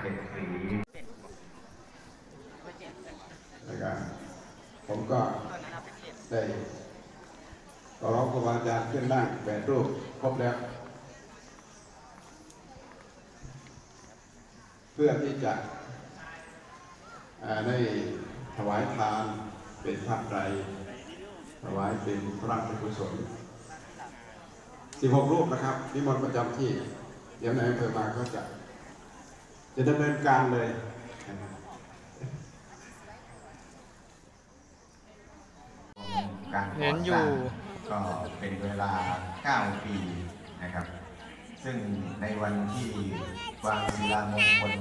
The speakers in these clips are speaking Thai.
กาเจ็ดสีนะครับผมก็ได้ขอร้องครูบาอาจารย์ขึ้นนั่งแปดรูปครบแล้ว เพื่อที่จะได้ถวายทานเป็นภาพไตรถวายเป็นพระราชกุศล16 รูปนะครับนิมนต์ประจำที่ เดี๋ยวในอำเภอมาก็จะ จะดำเนินการเลย การก่อสร้างเห็นอยู่ก็เป็นเวลา 9 ปีนะครับ ซึ่งในวันที่วางศิลามงคล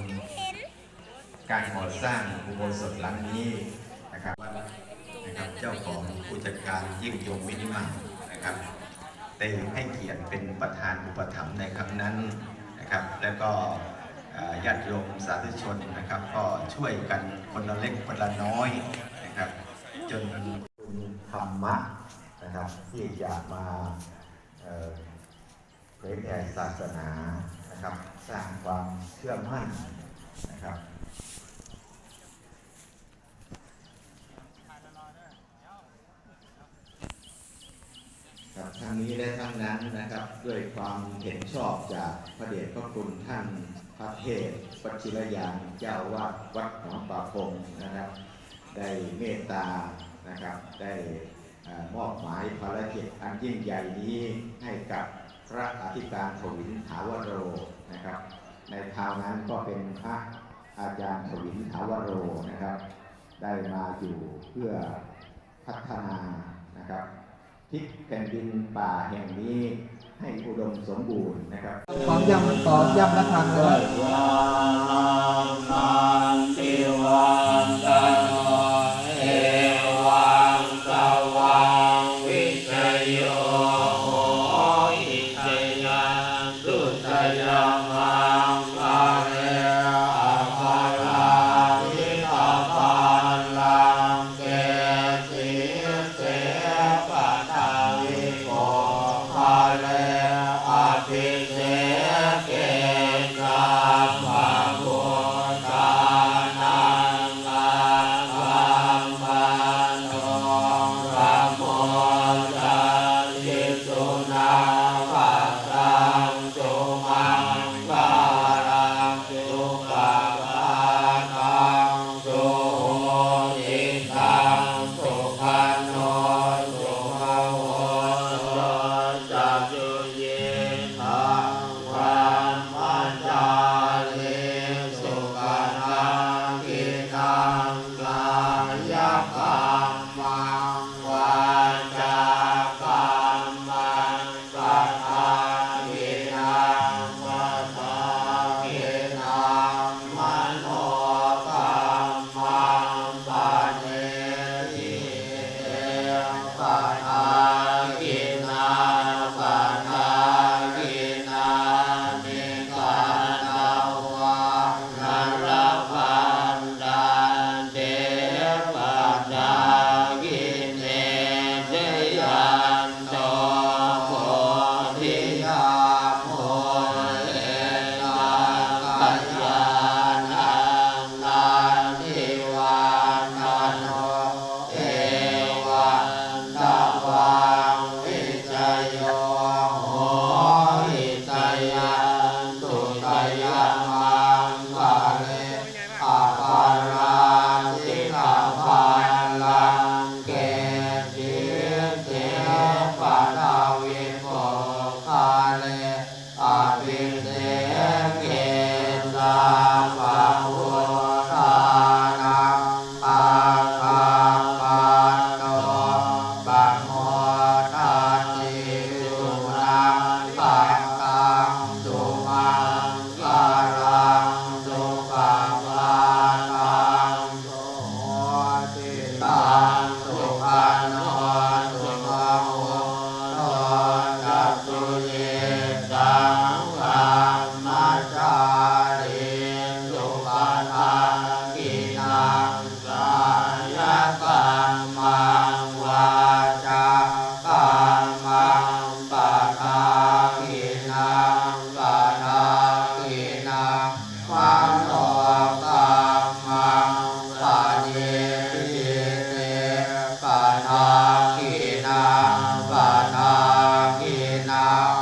การก่อสร้างอุโบสถหลังนี้นะครับนะครับเจ้าของผู้จัดการยิ่งยงวินิมันนะครับ ได้ให้เกียรติเป็นประธานอุปถัมภ์ในครั้งนั้นนะครับ แล้วก็เอ่อ ญาติโยมสาธุชนนะครับ ก็ช่วยกันคนละเล็กคนละน้อยนะครับ จนคุณธรรมะนะครับที่จะมาเอ่อเผยแผ่ศาสนานะครับ สร้างความเชื่อมั่นนะครับ ครับทั้งนี้และทั้งนั้นนะครับ ด้วยความเห็นชอบจากพระเดชพระคุณท่านพระเทพปัชิรยานเจ้าวาดวัดหนองป่าพงนะครับ ได้เมตตานะครับได้มอบหมายภารกิจอันยิ่งใหญ่นี้ให้กับพระอธิการถวินถาวโรนะครับ ในคราวนั้นก็เป็นพระอาจารย์ถวินถาวโรนะครับ ได้มาอยู่เพื่อพัฒนานะครับ พลิกแผ่นดินป่าแห่งนี้ให้อุดมสมบูรณ์นะครับของย่ำของย่ำละทางเลย Tchau.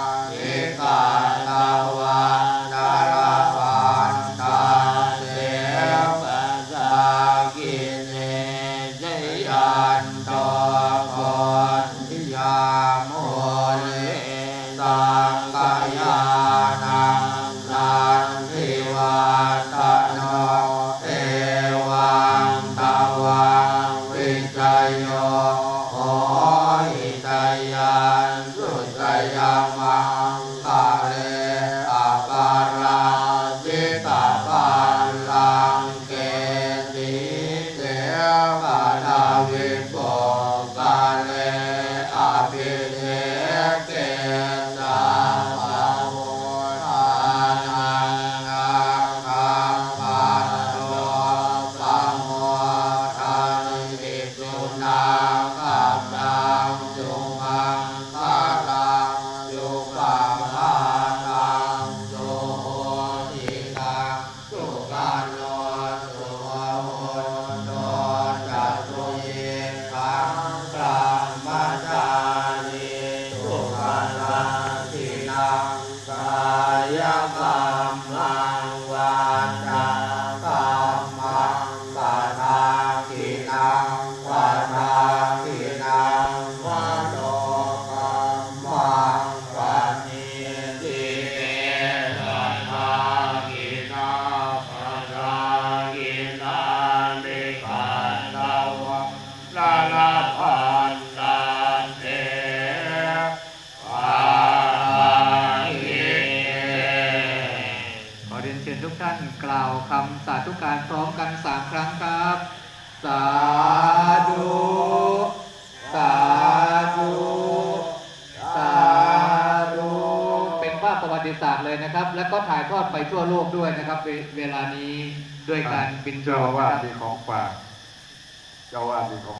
การพร้อมกันสามครั้งครับ สาธุ สาธุ สาธุ เป็นภาพประวัติศาสตร์เลยนะครับ แล้วก็ถ่ายทอดไปทั่วโลกด้วยนะครับเวเวลานี้ด้วยการบินโดรเจ้านอาวานะสครับมีของฝากเจ้าอาวาสมีของ